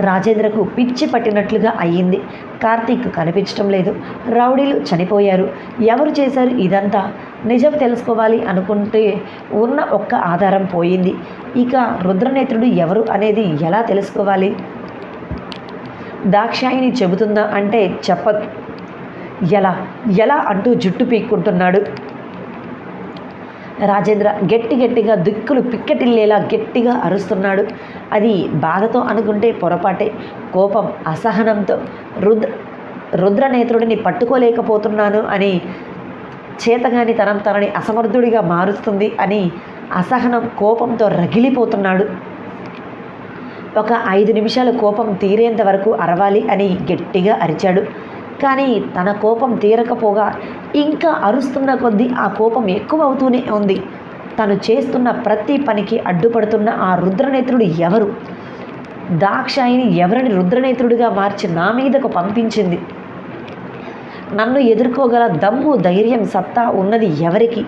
రాజేంద్రకు పిచ్చి పట్టినట్లుగా అయ్యింది. కార్తీక్ కనిపించడం లేదు. రౌడీలు చనిపోయారు. ఎవరు చేశారు ఇదంతా? నిజం తెలుసుకోవాలి అనుకుంటే ఉన్న ఒక్క ఆధారం పోయింది. ఇక రుద్రనేత్రుడు ఎవరు అనేది ఎలా తెలుసుకోవాలి? దాక్షాయిని చెబుతుందా అంటే చెప్పదు. ఎలా? ఎలా అంటూ జుట్టు పీక్కుంటున్నాడు. రాజేంద్ర గట్టి గట్టిగా దిక్కులు పిక్కటిల్లేలా గట్టిగా అరుస్తున్నాడు. అది బాధతో అనుకుంటే పొరపాటే. కోపం అసహనంతో రుద్ర రుద్రనేత్రుడిని పట్టుకోలేకపోతున్నాను అని చేతగాని తనం తనని అసమర్థుడిగా మారుస్తుంది అని అసహనం కోపంతో రగిలిపోతున్నాడు. ఒక ఐదు నిమిషాల కోపం తీరేంత వరకు అరవాలి అని గట్టిగా అరిచాడు. కానీ తన కోపం తీరకపోగా ఇంకా అరుస్తున్న కొద్దీ ఆ కోపం ఎక్కువ అవుతూనే ఉంది. తను చేస్తున్న ప్రతి పనికి అడ్డుపడుతున్న ఆ రుద్రనేత్రుడు ఎవరు? దాక్షాయిని ఎవరిని రుద్రనేత్రుడిగా మార్చి నా మీదకు పంపించింది? నన్ను ఎదుర్కోగల దమ్ము ధైర్యం సత్తా ఉన్నది ఎవరికి?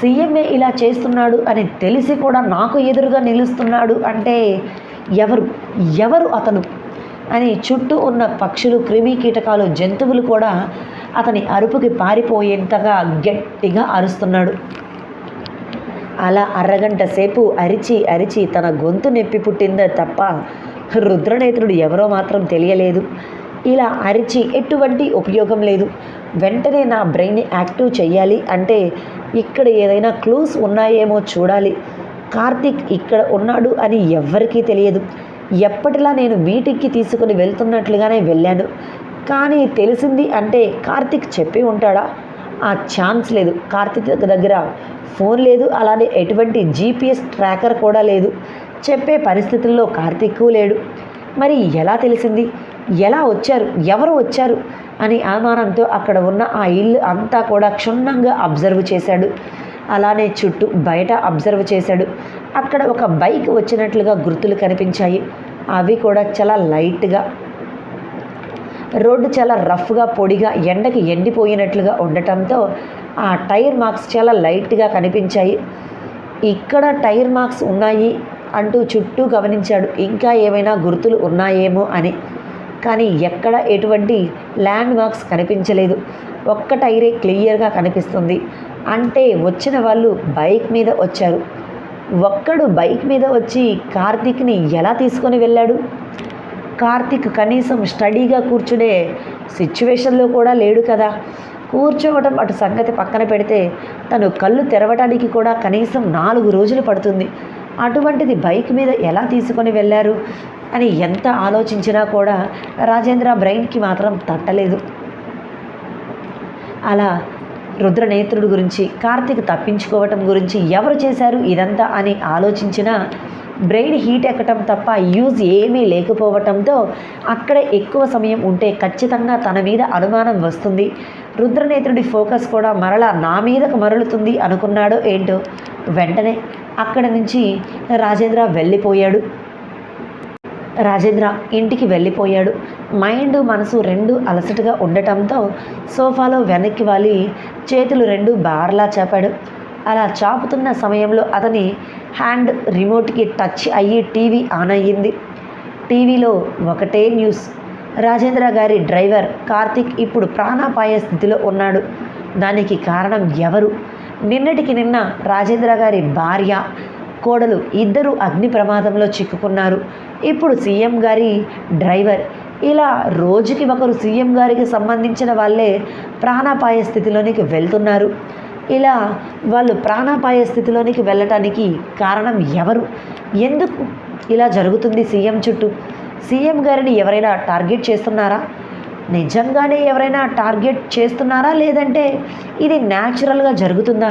సీఎంఏ ఇలా చేస్తున్నాడు అని తెలిసి కూడా నాకు ఎదురుగా నిలుస్తున్నాడు అంటే ఎవరు? ఎవరు అతను? అని చుట్టూ ఉన్న పక్షులు క్రిమి కీటకాలు జంతువులు కూడా అతని అరుపుకి పారిపోయేంతగా గట్టిగా అరుస్తున్నాడు. అలా అరగంట సేపు అరిచి అరిచి తన గొంతు నొప్పి పుట్టిందే తప్ప రుద్రనేత్రుడు ఎవరో మాత్రం తెలియలేదు. ఇలా అరిచి ఎటువంటి ఉపయోగం లేదు. వెంటనే నా బ్రెయిన్ని యాక్టివ్ చేయాలి అంటే ఇక్కడ ఏదైనా క్లూస్ ఉన్నాయేమో చూడాలి. కార్తీక్ ఇక్కడ ఉన్నాడు అని ఎవ్వరికీ తెలియదు. ఎప్పటిలా నేను మీటింగ్కి తీసుకుని వెళ్తున్నట్లుగానే వెళ్ళాను. కానీ తెలిసింది అంటే కార్తిక్ చెప్పి ఉంటాడా? ఆ ఛాన్స్ లేదు. కార్తిక్ దగ్గర ఫోన్ లేదు. అలానే ఎటువంటి జీపీఎస్ ట్రాకర్ కూడా లేదు. చెప్పే పరిస్థితుల్లో కార్తిక్కు లేడు. మరి ఎలా తెలిసింది? ఎలా వచ్చారు? ఎవరు వచ్చారు? అని అనుమానంతో అక్కడ ఉన్న ఆ ఇల్లు అంతా కూడా క్షుణ్ణంగా అబ్జర్వ్ చేశాడు. అలానే చుట్టూ బయట అబ్జర్వ్ చేశాడు. అక్కడ ఒక బైక్ వచ్చినట్లుగా గుర్తులు కనిపించాయి. అవి కూడా చాలా లైట్గా రోడ్డు చాలా రఫ్గా పొడిగా ఎండకి ఎండిపోయినట్లుగా ఉండటంతో ఆ టైర్ మార్క్స్ చాలా లైట్గా కనిపించాయి. ఇక్కడ టైర్ మార్క్స్ ఉన్నాయి అంటూ చుట్టూ గమనించాడు. ఇంకా ఏమైనా గుర్తులు ఉన్నాయేమో అని. కానీ ఎక్కడ ఎటువంటి ల్యాండ్ మార్క్స్ కనిపించలేదు. ఒక్క టైరే క్లియర్గా కనిపిస్తుంది. అంటే వచ్చిన వాళ్ళు బైక్ మీద వచ్చారు. ఒక్కడు బైక్ మీద వచ్చి కార్తీక్ని ఎలా తీసుకొని వెళ్ళాడు? కార్తీక్ కనీసం స్టడీగా కూర్చునే సిచ్యువేషన్లో కూడా లేడు కదా. కూర్చోవడం అటు సంగతి పక్కన పెడితే తను కళ్ళు తెరవడానికి కూడా కనీసం నాలుగు రోజులు పడుతుంది. అటువంటిది బైక్ మీద ఎలా తీసుకొని వెళ్ళారు అని ఎంత ఆలోచించినా కూడా రాజేంద్ర బ్రెయిన్కి మాత్రం తట్టలేదు. అలా రుద్రనేత్రుడు గురించి కార్తీక్ తప్పించుకోవటం గురించి ఎవరు చేశారు ఇదంతా అని ఆలోచించినా బ్రెయిన్ హీట్ ఎక్కటం తప్ప యూజ్ ఏమీ లేకపోవటంతో అక్కడ ఎక్కువ సమయం ఉంటే ఖచ్చితంగా తన మీద అనుమానం వస్తుంది. రుద్రనేత్రుడి ఫోకస్ కూడా మరలా నా మీదకు మరలుతుంది అనుకున్నాడో ఏంటో వెంటనే అక్కడ నుంచి రాజేంద్ర వెళ్ళిపోయాడు. రాజేంద్ర ఇంటికి వెళ్ళిపోయాడు. మైండ్ మనసు రెండు అలసటగా ఉండటంతో సోఫాలో వెనక్కి వాలి చేతులు రెండు బార్లా చేపాడు. అలా చాపుతున్న సమయంలో అతని హ్యాండ్ రిమోట్కి టచ్ అయ్యి టీవీ ఆన్ అయ్యింది. టీవీలో ఒకటే న్యూస్. రాజేంద్ర గారి డ్రైవర్ కార్తిక్ ఇప్పుడు ప్రాణాపాయ స్థితిలో ఉన్నాడు. దానికి కారణం ఎవరు? నిన్నటికి నిన్న రాజేంద్ర గారి భార్య కోడలు ఇద్దరు అగ్ని ప్రమాదంలో చిక్కుకున్నారు. ఇప్పుడు సీఎం గారి డ్రైవర్. ఇలా రోజుకి ఒకరు సీఎం గారికి సంబంధించిన వాళ్ళే ప్రాణాపాయ స్థితిలోనికి వెళ్తున్నారు. ఇలా వాళ్ళు ప్రాణాపాయ స్థితిలోనికి వెళ్ళటానికి కారణం ఎవరు? ఎందుకు ఇలా జరుగుతుంది సీఎం చుట్టూ? సీఎం గారిని ఎవరైనా టార్గెట్ చేస్తున్నారా? నిజంగానే ఎవరైనా టార్గెట్ చేస్తున్నారా? లేదంటే ఇది న్యాచురల్గా జరుగుతుందా?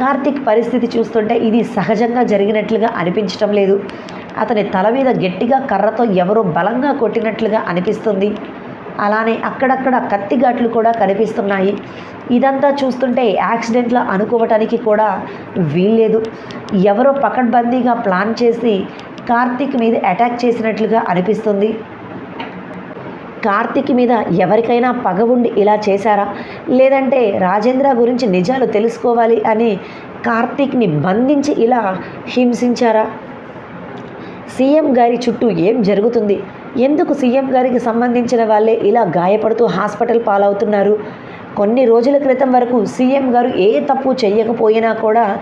కార్తిక్ పరిస్థితి చూస్తుంటే ఇది సహజంగా జరిగినట్లుగా అనిపించటం లేదు. అతని తల మీద గట్టిగా కర్రతో ఎవరో బలంగా కొట్టినట్లుగా అనిపిస్తుంది. అలానే అక్కడక్కడ కత్తిఘాట్లు కూడా కనిపిస్తున్నాయి. ఇదంతా చూస్తుంటే యాక్సిడెంట్లా అనుకోవటానికి కూడా వీల్లేదు. ఎవరో పకడ్బందీగా ప్లాన్ చేసి కార్తీక్ మీద అటాక్ చేసినట్లుగా అనిపిస్తుంది. కార్తిక్ మీద ఎవరికైనా పగ ఉండి ఇలా చేశారా? లేదంటే రాజేంద్ర గురించి నిజాలు తెలుసుకోవాలి అని కార్తీక్ని బంధించి ఇలా హింసించారా? సీఎం గారి చుట్టూ ఏం జరుగుతుంది? ఎందుకు సీఎం గారికి సంబంధించిన వాళ్ళే ఇలా గాయపడుతూ హాస్పిటల్ పాలవుతున్నారు? కొన్ని రోజుల క్రితం వరకు సీఎం గారు ఏ తప్పు చేయకపోయినా కూడా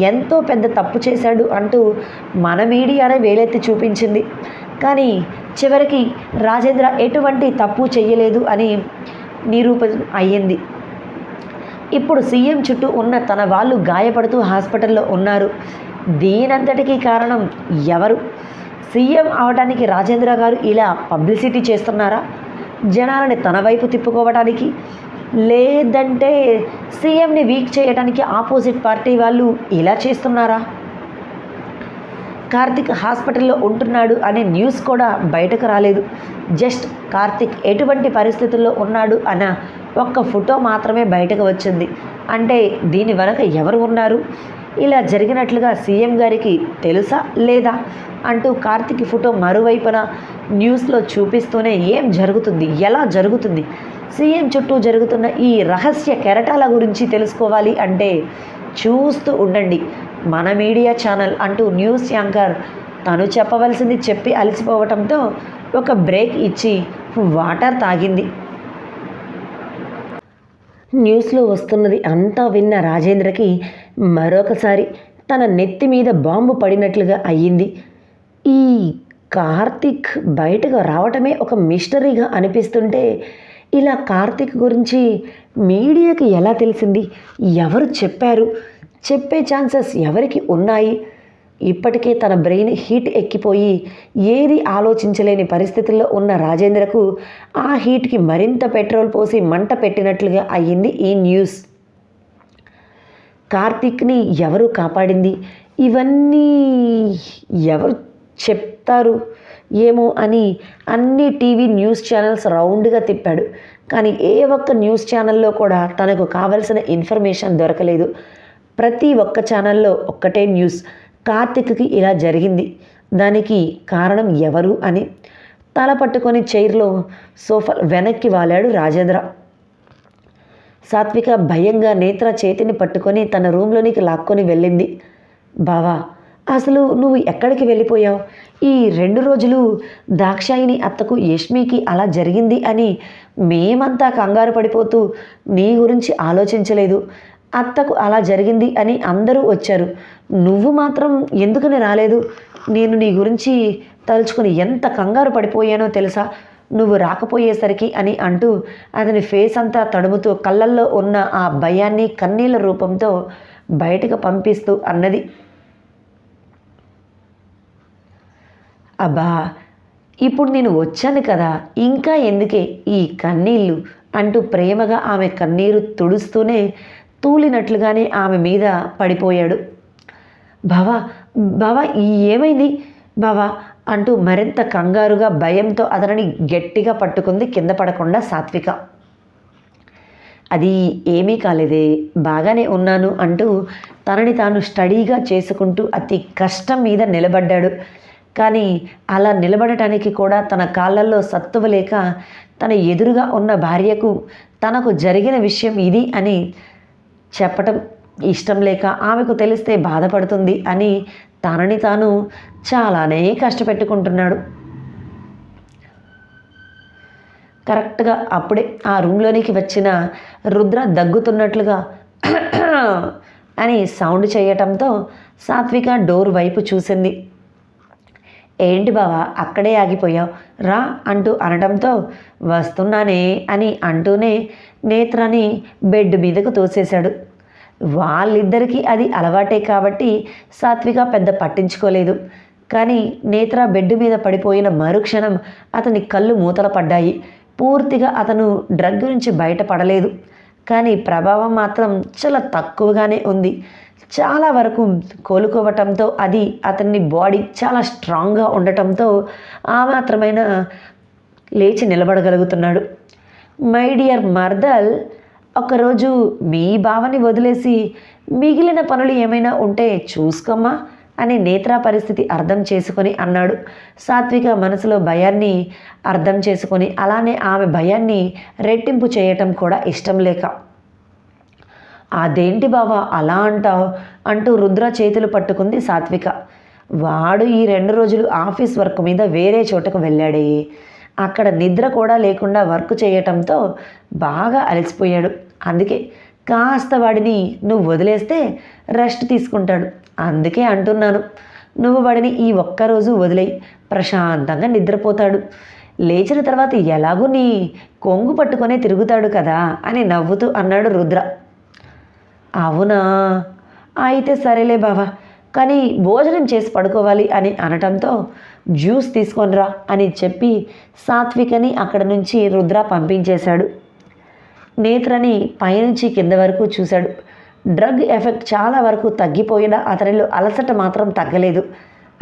ఎంతో పెద్ద తప్పు చేశాడు అంటూ మన మీడియానే వేలెత్తి చూపించింది. కానీ చివరికి రాజేంద్ర ఎటువంటి తప్పు చేయలేదు అని నిరూపణ అయ్యింది. ఇప్పుడు సీఎం చుట్టూ ఉన్న తన వాళ్ళు గాయపడుతూ హాస్పిటల్లో ఉన్నారు. దీనంతటికీ కారణం ఎవరు? సీఎం అవడానికి రాజేంద్ర గారు ఇలా పబ్లిసిటీ చేస్తున్నారా? జనాలని తన వైపు తిప్పుకోవడానికి లేదంటే సీఎంని వీక్ చేయడానికి ఆపోజిట్ పార్టీ వాళ్ళు ఇలా చేస్తున్నారా? కార్తిక్ హాస్పిటల్లో ఉంటున్నాడు అనే న్యూస్ కూడా బయటకు రాలేదు. జస్ట్ కార్తిక్ ఎటువంటి పరిస్థితుల్లో ఉన్నాడు అన్న ఒక్క ఫోటో మాత్రమే బయటకు వచ్చింది. అంటే దీని వెనక ఎవరు ఉన్నారు? ఇలా జరిగినట్లుగా సీఎం గారికి తెలుసా లేదా అంటూ కార్తిక్ ఫోటో మరోవైపున న్యూస్లో చూపిస్తూనే ఏం జరుగుతుంది ఎలా జరుగుతుంది? సీఎం చుట్టూ జరుగుతున్న ఈ రహస్య కెరటాల గురించి తెలుసుకోవాలి అంటే చూస్తూ ఉండండి. మన మీడియా ఛానల్ అంటూ న్యూస్ యాంకర్ తను చెప్పవలసింది చెప్పి అలసిపోవటంతో ఒక బ్రేక్ ఇచ్చి వాటర్ తాగింది. న్యూస్లో వస్తున్నది అంతా విన్న రాజేంద్రకి మరొకసారి తన నెత్తి మీద బాంబు పడినట్లుగా అయ్యింది. ఈ కార్తిక్ బయటకు రావటమే ఒక మిస్టరీగా అనిపిస్తుంటే ఇలా కార్తిక్ గురించి మీడియాకి ఎలా తెలిసింది? ఎవరు చెప్పారు? చెప్పే ఛాన్సెస్ ఎవరికి ఉన్నాయి? ఇప్పటికే తన బ్రెయిన్ హీట్ ఎక్కిపోయి ఏది ఆలోచించలేని పరిస్థితుల్లో ఉన్న రాజేంద్రకు ఆ హీట్కి మరింత పెట్రోల్ పోసి మంట పెట్టినట్లుగా అయ్యింది ఈ న్యూస్. కార్తీక్ని ఎవరు కాపాడింది? ఇవన్నీ ఎవరు చెప్తారు? ఏమో అని అన్ని టీవీ న్యూస్ ఛానల్స్ రౌండ్గా తిప్పాడు. కానీ ఏ ఒక్క న్యూస్ ఛానల్లో కూడా తనకు కావలసిన ఇన్ఫర్మేషన్ దొరకలేదు. ప్రతి ఒక్క ఛానల్లో ఒక్కటే న్యూస్. కార్తిక్కి ఇలా జరిగింది. దానికి కారణం ఎవరు అని తల పట్టుకొని చైర్లో సోఫా వెనక్కి వాలాడు రాజేంద్ర. సాత్విక భయంగా నేత్ర చేతిని పట్టుకొని తన రూమ్లోనికి లాక్కొని వెళ్ళింది. బావా అసలు నువ్వు ఎక్కడికి వెళ్ళిపోయావు? ఈ రెండు రోజులు దాక్షాయిని అత్తకు యష్మికి అలా జరిగింది అని మేమంతా కంగారు పడిపోతూ నీ గురించి ఆలోచించలేదు. అత్తకు అలా జరిగింది అని అందరూ వచ్చారు. నువ్వు మాత్రం ఎందుకని రాలేదు? నేను నీ గురించి తలుచుకుని ఎంత కంగారు పడిపోయానో తెలుసా? నువ్వు రాకపోయేసరికి అని అంటూ అతని ఫేస్ అంతా తడుముతూ కళ్ళల్లో ఉన్న ఆ భయాన్ని కన్నీళ్ళ రూపంతో బయటకు పంపిస్తూ అన్నది. అబ్బా ఇప్పుడు నేను వచ్చాను కదా ఇంకా ఎందుకే ఈ కన్నీళ్ళు? అంటూ ప్రేమగా ఆమె కన్నీరు తుడుస్తూనే తూలినట్లుగానే ఆమె మీద పడిపోయాడు. భవ భవ ఏమైంది? భవ అంటూ మరింత కంగారుగా భయంతో అతనిని గట్టిగా పట్టుకుంది కింద పడకుండా సాత్విక. అది ఏమీ కాలేదే బాగానే ఉన్నాను అంటూ తనని తాను స్టడీగా చేసుకుంటూ అతి కష్టం మీద నిలబడ్డాడు. కానీ అలా నిలబడటానికి కూడా తన కాళ్ళల్లో సత్తువ లేక తన ఎదురుగా ఉన్న భార్యకు తనకు జరిగిన విషయం ఇది అని చెప్పటం ఇష్టం లేక ఆమెకు తెలిస్తే బాధపడుతుంది అని తనని తాను చాలానే కష్టపెట్టుకుంటున్నాడు. కరెక్ట్గా అప్పుడే ఆ రూమ్లోనికి వచ్చిన రుద్ర దగ్గుతున్నట్లుగా అని సౌండ్ చేయటంతో సాత్విక డోర్ వైపు చూసింది. ఏంటి బావా అక్కడే ఆగిపోయావు? రా అంటూ అనడంతో వస్తున్నానే అని అంటూనే నేత్రని బెడ్ మీదకు తోసేశాడు. వాళ్ళిద్దరికీ అది అలవాటే కాబట్టి సాత్విక పెద్ద పట్టించుకోలేదు. కానీ నేత్ర బెడ్ మీద పడిపోయిన మరుక్షణం అతని కళ్ళు మూతల పడ్డాయి. పూర్తిగా అతను డ్రగ్ నుంచి బయటపడలేదు. కానీ ప్రభావం మాత్రం చాలా తక్కువగానే ఉంది. చాలా వరకు కోలుకోవటంతో అది అతని బాడీ చాలా స్ట్రాంగ్గా ఉండటంతో ఆ మాత్రమైన లేచి నిలబడగలుగుతున్నాడు. మై డియర్ మర్దల్ ఒకరోజు మీ బావని వదిలేసి మిగిలిన పనులు ఏమైనా ఉంటే చూసుకోమ్మా అని నేత్రా పరిస్థితి అర్థం చేసుకొని అన్నాడు. సాత్విక మనసులో భయాన్ని అర్థం చేసుకొని అలానే ఆమె భయాన్ని రెట్టింపు చేయటం కూడా ఇష్టం లేక అదేంటి బావా అలా అంటావు? అంటూ రుద్ర చేతులు పట్టుకుంది సాత్విక. వాడు ఈ రెండు రోజులు ఆఫీస్ వర్క్ మీద వేరే చోటకు వెళ్ళాడే. అక్కడ నిద్ర కూడా లేకుండా వర్క్ చేయటంతో బాగా అలసిపోయాడు. అందుకే కాస్త వాడిని నువ్వు వదిలేస్తే రెస్ట్ తీసుకుంటాడు. అందుకే అంటున్నాను. నువ్వు వాడిని ఈ ఒక్కరోజు వదిలేయి. ప్రశాంతంగా నిద్రపోతాడు. లేచిన తర్వాత ఎలాగూ నీ కొంగు పట్టుకొనే తిరుగుతాడు కదా అని నవ్వుతూ అన్నాడు రుద్ర. అవునా? అయితే సరేలే బావా కానీ భోజనం చేసి పడుకోవాలి అని అనటంతో జ్యూస్ తీసుకొనిరా అని చెప్పి సాత్వికని అక్కడ నుంచి రుద్ర పంపించేశాడు. నేత్రని పైనుంచి కింద వరకు చూశాడు. డ్రగ్ ఎఫెక్ట్ చాలా వరకు తగ్గిపోయినా అతనిలో అలసట మాత్రం తగ్గలేదు.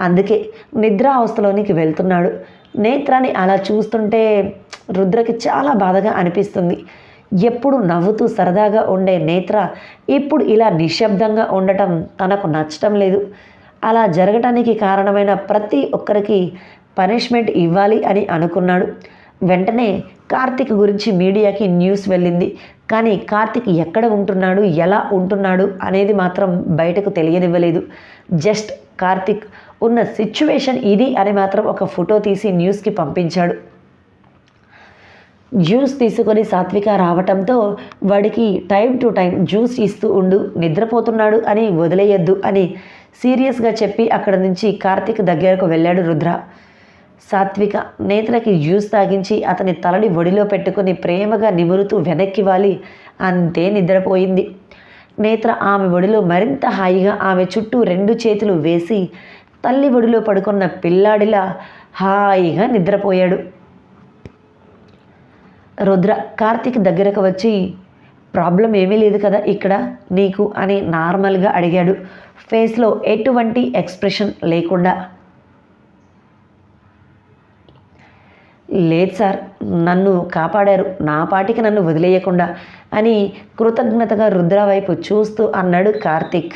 అందుకే నిద్ర అవస్థలోనికి వెళ్తున్నాడు. నేత్రాన్ని అలా చూస్తుంటే రుద్రకి చాలా బాధగా అనిపిస్తుంది. ఎప్పుడు నవ్వుతూ సరదాగా ఉండే నేత్ర ఇప్పుడు ఇలా నిశ్శబ్దంగా ఉండటం తనకు నచ్చటం లేదు. అలా జరగటానికి కారణమైన ప్రతి ఒక్కరికి పనిష్మెంట్ ఇవ్వాలి అని అనుకున్నాడు. వెంటనే కార్తిక్ గురించి మీడియాకి న్యూస్ వెళ్ళింది. కానీ కార్తిక్ ఎక్కడ ఉంటున్నాడు ఎలా ఉంటున్నాడు అనేది మాత్రం బయటకు తెలియనివ్వలేదు. జస్ట్ కార్తిక్ ఉన్న సిచ్యువేషన్ ఇది అని మాత్రం ఒక ఫోటో తీసి న్యూస్కి పంపించాడు. జ్యూస్ తీసుకొని సాత్విక రావటంతో వాడికి టైం టు టైం జ్యూస్ ఇస్తూ ఉండు నిద్రపోతున్నాడు అని వదిలేయద్దు అని సీరియస్గా చెప్పి అక్కడ నుంచి కార్తిక్ దగ్గరకు వెళ్ళాడు రుద్ర. సాత్విక నేత్రకి జ్యూస్ తాగించి అతని తలని ఒడిలో పెట్టుకుని ప్రేమగా నిమురుతూ వెనక్కి వాలి. అంతే నిద్రపోయింది. నేత్ర ఆమె ఒడిలో మరింత హాయిగా ఆమె చుట్టూ రెండు చేతులు వేసి తల్లి ఒడిలో పడుకున్న పిల్లాడిలా హాయిగా నిద్రపోయాడు. రుద్ర కార్తీక్ దగ్గరకు వచ్చి ప్రాబ్లం ఏమీ లేదు కదా ఇక్కడ నీకు? అని నార్మల్గా అడిగాడు. ఫేస్లో ఎటువంటి ఎక్స్ప్రెషన్ లేకుండా లేదు సార్ నన్ను కాపాడారు. నా పాటికి నన్ను వదిలేయకుండా అని కృతజ్ఞతగా రుద్ర వైపు చూస్తూ అన్నాడు కార్తీక్.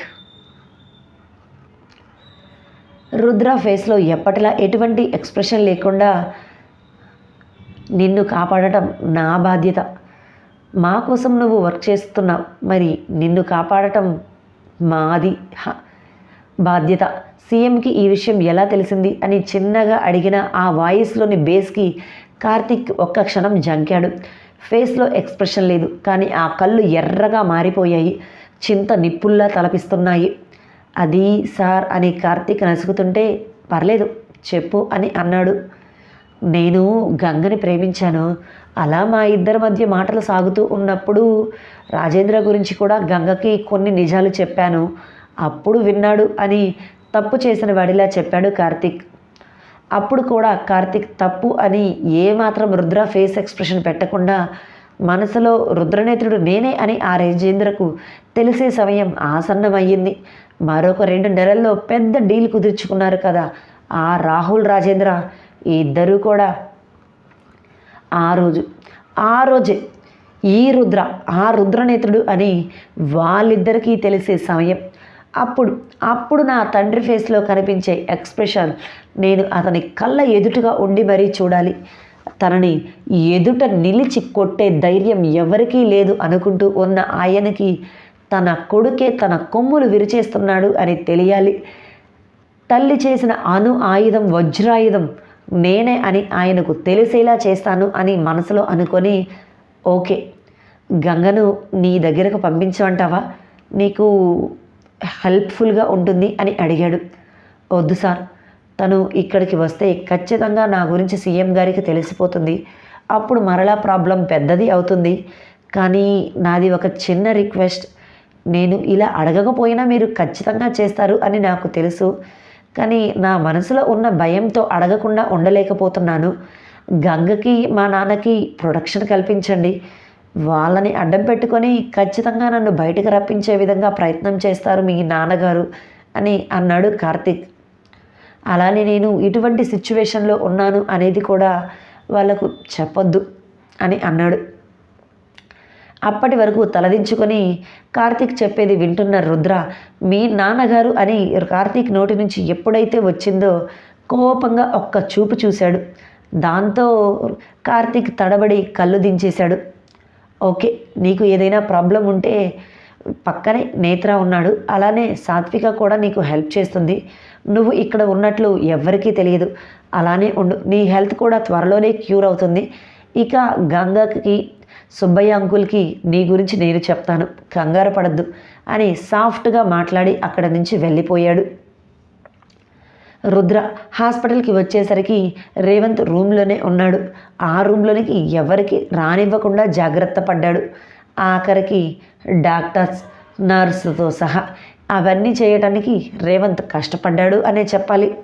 రుద్ర ఫేస్లో ఎప్పటిలా ఎటువంటి ఎక్స్ప్రెషన్ లేకుండా నిన్ను కాపాడటం నా బాధ్యత. మా కోసం నువ్వు వర్క్ చేస్తున్నావు. మరి నిన్ను కాపాడటం మాది హ, బాధ్యత. సీఎంకి ఈ విషయం ఎలా తెలిసింది అని చిన్నగా అడిగిన ఆ వాయిస్లోని బేస్కి కార్తిక్ ఒక్క క్షణం జంకాడు. ఫేస్లో ఎక్స్ప్రెషన్ లేదు కానీ ఆ కళ్ళు ఎర్రగా మారిపోయాయి. చింత నిప్పుల్లా తలపిస్తున్నాయి. అది సార్ అని కార్తీక్ నసుకుతుంటే పర్లేదు చెప్పు అని అన్నాడు. నేను గంగని ప్రేమించాను. అలా మా ఇద్దరి మధ్య మాటలు సాగుతూ ఉన్నప్పుడు రాజేంద్ర గురించి కూడా గంగకి కొన్ని నిజాలు చెప్పాను. అప్పుడు విన్నాడు అని తప్పు చేసిన వాడిలా చెప్పాడు కార్తీక్. అప్పుడు కూడా కార్తీక్ తప్పు అని ఏమాత్రం రుద్ర ఫేస్ ఎక్స్ప్రెషన్ పెట్టకుండా మనసులో రుద్రనేత్రుడు నేనే అని ఆ రాజేంద్రకు తెలిసే సమయం ఆసన్నమయ్యింది. మరొక రెండు నెలల్లో పెద్ద డీల్ కుదుర్చుకున్నారు కదా ఆ రాహుల్ రాజేంద్ర. ఇద్దరూ కూడా ఆ రోజు ఆ రోజే ఈ రుద్ర ఆ రుద్రనేత్రుడు అని వాళ్ళిద్దరికీ తెలిసే సమయం. అప్పుడు అప్పుడు నా తండ్రి ఫేస్లో కనిపించే ఎక్స్ప్రెషన్ నేను అతని కళ్ళ ఎదుటగా ఉండి మరీ చూడాలి. తనని ఎదుట నిలిచి కొట్టే ధైర్యం ఎవరికీ లేదు అనుకుంటూ ఉన్న ఆయనకి తన కొడుకే తన కొమ్ములు విరిచేస్తున్నాడు అని తెలియాలి. తల్లి చేసిన అణు ఆయుధం వజ్రాయుధం నేనే అని ఆయనకు తెలిసేలా చేస్తాను అని మనసులో అనుకొని ఓకే గంగను నీ దగ్గరకు పంపించమంటావా? నీకు హెల్ప్ఫుల్గా ఉంటుంది అని అడిగాడు. వద్దు సార్ తను ఇక్కడికి వస్తే ఖచ్చితంగా నా గురించి సీఎం గారికి తెలిసిపోతుంది. అప్పుడు మరలా ప్రాబ్లం పెద్దది అవుతుంది. కానీ నాది ఒక చిన్న రిక్వెస్ట్. నేను ఇలా అడగకపోయినా మీరు ఖచ్చితంగా చేస్తారు అని నాకు తెలుసు. కానీ నా మనసులో ఉన్న భయంతో అడగకుండా ఉండలేకపోతున్నాను. గంగకి మా నాన్నకి ప్రొడక్షన్ కల్పించండి. వాళ్ళని అడ్డం పెట్టుకొని ఖచ్చితంగా నన్ను బయటకు రప్పించే విధంగా ప్రయత్నం చేస్తారు మీ నాన్నగారు అని అన్నాడు కార్తిక్. అలానే నేను ఇటువంటి సిచ్యువేషన్లో ఉన్నాను అనేది కూడా వాళ్ళకు చెప్పొద్దు అని అన్నాడు. అప్పటి వరకు తలదించుకొని కార్తీక్ చెప్పేది వింటున్న రుద్ర మీ నాన్నగారు అని కార్తీక్ నోటి నుంచి ఎప్పుడైతే వచ్చిందో కోపంగా ఒక్క చూపు చూశాడు. దాంతో కార్తీక్ తడబడి కళ్ళు దించేశాడు. ఓకే నీకు ఏదైనా ప్రాబ్లం ఉంటే పక్కనే నేత్ర ఉన్నాడు. అలానే సాత్విక కూడా నీకు హెల్ప్ చేస్తుంది. నువ్వు ఇక్కడ ఉన్నట్లు ఎవ్వరికీ తెలియదు. అలానే ఉండు. నీ హెల్త్ కూడా త్వరలోనే క్యూర్ అవుతుంది. ఇక గంగకి సుబ్బయ్య అంకుల్కి నీ గురించి నేను చెప్తాను కంగారు పడద్దు అని సాఫ్ట్గా మాట్లాడి అక్కడ నుంచి వెళ్ళిపోయాడు. రుద్ర హాస్పిటల్కి వచ్చేసరికి రేవంత్ రూమ్లోనే ఉన్నాడు. ఆ రూమ్లోనికి ఎవరికి రానివ్వకుండా జాగ్రత్త పడ్డాడు. ఆఖరికి డాక్టర్స్ నర్సుతో సహా అవన్నీ చేయటానికి రేవంత్ కష్టపడ్డాడు అనే చెప్పాలి.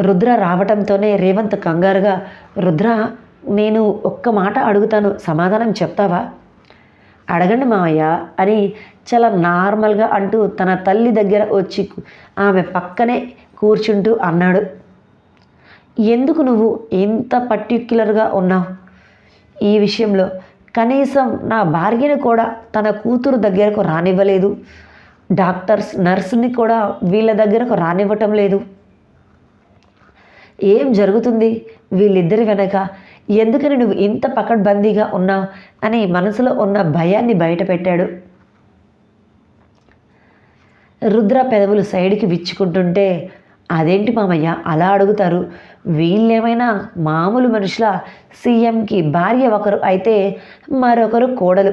రుద్ర రావటంతోనే రేవంత్ కంగారుగా రుద్ర నేను ఒక్క మాట అడుగుతాను సమాధానం చెప్తావా? అడగండి మావయ్య అని చాలా నార్మల్గా అంటూ తన తల్లి దగ్గర వచ్చి ఆమె పక్కనే కూర్చుంటూ అన్నాడు. ఎందుకు నువ్వు ఇంత పర్టిక్యులర్గా ఉన్నావు ఈ విషయంలో? కనీసం నా భార్యను కూడా తన కూతురు దగ్గరకు రానివ్వలేదు. డాక్టర్స్ నర్సుని కూడా వీళ్ళ దగ్గరకు రానివ్వటం లేదు. ఏం జరుగుతుంది? వీళ్ళిద్దరి వెనక ఎందుకని నువ్వు ఇంత పకడ్బందీగా ఉన్నావు అని మనసులో ఉన్న భయాన్ని బయటపెట్టాడు. రుద్ర పెదవులు సైడ్కి విచ్చుకుంటుంటే అదేంటి మామయ్య అలా అడుగుతారు. వీళ్ళేమైనా మామూలు మనుషుల? సీఎంకి భార్య ఒకరు అయితే మరొకరు కోడలు.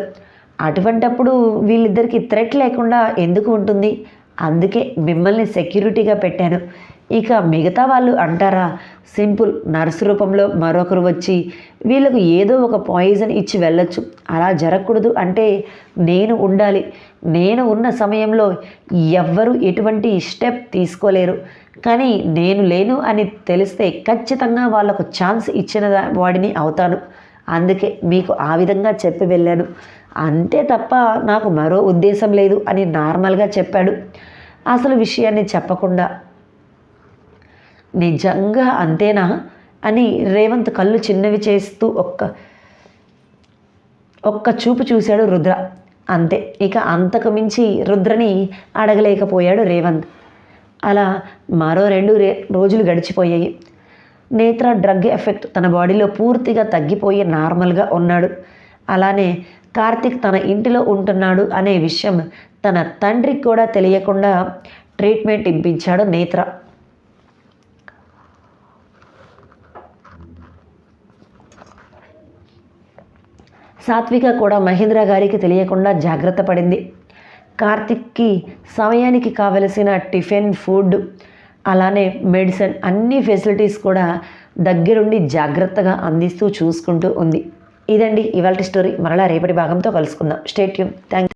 అటువంటప్పుడు వీళ్ళిద్దరికి థ్రెట్ లేకుండా ఎందుకు ఉంటుంది? అందుకే మిమ్మల్ని సెక్యూరిటీగా పెట్టాను. ఇక మిగతా వాళ్ళు అంటారా సింపుల్ నర్సు రూపంలో మరొకరు వచ్చి వీళ్ళకు ఏదో ఒక పాయిజన్ ఇచ్చి వెళ్ళొచ్చు. అలా జరగకూడదు అంటే నేను ఉండాలి. నేను ఉన్న సమయంలో ఎవ్వరూ ఎటువంటి స్టెప్ తీసుకోలేరు. కానీ నేను లేను అని తెలిస్తే ఖచ్చితంగా వాళ్ళకు ఛాన్స్ ఇచ్చిన వాడిని అవుతాను. అందుకే మీకు ఆ విధంగా చెప్పి వెళ్ళాను. అంతే తప్ప నాకు మరో ఉద్దేశం లేదు అని నార్మల్గా చెప్పాడు. అసలు విషయాన్ని చెప్పకుండా నిజంగా అంతేనా? అని రేవంత్ కళ్ళు చిన్నవి చేస్తూ ఒక్క ఒక్క చూపు చూశాడు రుద్ర. అంతే ఇక అంతకు మించి రుద్రని అడగలేకపోయాడు రేవంత్. అలా మరో రెండు రే రోజులు గడిచిపోయాయి. నేత్ర డ్రగ్ ఎఫెక్ట్ తన బాడీలో పూర్తిగా తగ్గిపోయి నార్మల్గా ఉన్నాడు. అలానే కార్తిక్ తన ఇంటిలో ఉంటున్నాడు అనే విషయం తన తండ్రికి కూడా తెలియకుండా ట్రీట్మెంట్ ఇప్పించాడు నేత్ర. సాత్విక కూడా మహేంద్ర గారికి తెలియకుండా జాగ్రత్త పడింది. కార్తిక్కి సమయానికి కావలసిన టిఫిన్ ఫుడ్ అలానే మెడిసిన్ అన్ని ఫెసిలిటీస్ కూడా దగ్గరుండి జాగ్రత్తగా అందిస్తూ చూసుకుంటూ ఉంది. ఇదండి ఇవాళ స్టోరీ. మరలా రేపటి భాగంతో కలుసుకుందాం. స్టేట్యూమ్ థ్యాంక్